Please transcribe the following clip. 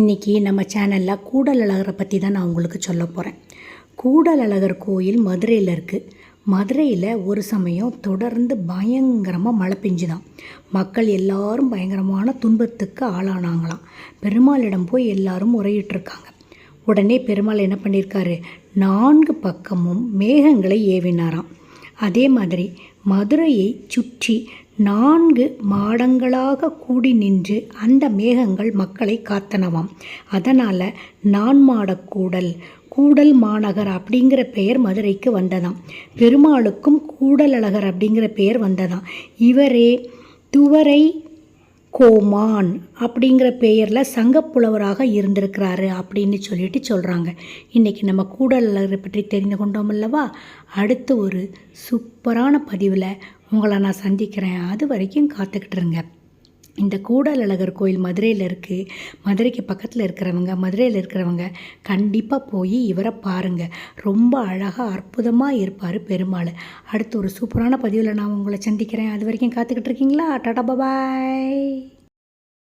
இன்றைக்கி நம்ம சேனலில் கூடல் அழகரை பற்றி தான் நான் உங்களுக்கு சொல்ல போகிறேன் கூடல் அழகர் கோயில் மதுரையில் இருக்குது மதுரையில் ஒரு சமயம் தொடர்ந்து பயங்கரமாக மழை பெஞ்சுதான். மக்கள் எல்லாரும் பயங்கரமான துன்பத்துக்கு ஆளானாங்களாம். பெருமாளிடம் போய் எல்லாரும் முறையிட்டிருக்காங்க. உடனே பெருமாள் என்ன பண்ணியிருக்காரு நான்கு பக்கமும் மேகங்களை ஏவினாராம். அதே மாதிரி மதுரையை சுற்றி நான்கு மாடங்களாக கூடி நின்று அந்த மேகங்கள் மக்களை காத்தனவாம். அதனால் நான் கூடல் கூடல் மாநகர் அப்படிங்கிற பெயர் மதுரைக்கு வந்ததாம். பெருமாளுக்கும் கூடலழகர் அப்படிங்கிற பெயர் வந்ததாம். இவரே துவரை கோமான் அப்படிங்கிற பெயரில் சங்கப்புலவராக இருந்திருக்கிறாரு அப்படின்னு சொல்லிட்டு சொல்கிறாங்க இன்றைக்கி நம்ம கூடலரை பற்றி தெரிந்து கொண்டோம் அல்லவா? அடுத்து ஒரு சூப்பரான பதிவில் உங்களை நான் சந்திக்கிறேன். அது வரைக்கும் காத்துக்கிட்டு இருங்க. இந்த கூடலழகர் கோயில் மதுரையில் இருக்குது மதுரைக்கு பக்கத்தில் இருக்கிறவங்க மதுரையில் இருக்கிறவங்க கண்டிப்பாக போய் இவரை பாருங்கள் ரொம்ப அழகாக அற்புதமாக இருப்பார் பெருமாள். அடுத்து ஒரு சூப்பரான பதிவில் நான் உங்களை சந்திக்கிறேன். அது வரைக்கும் காத்துக்கிட்டு இருக்கீங்களா? டாடா பாய்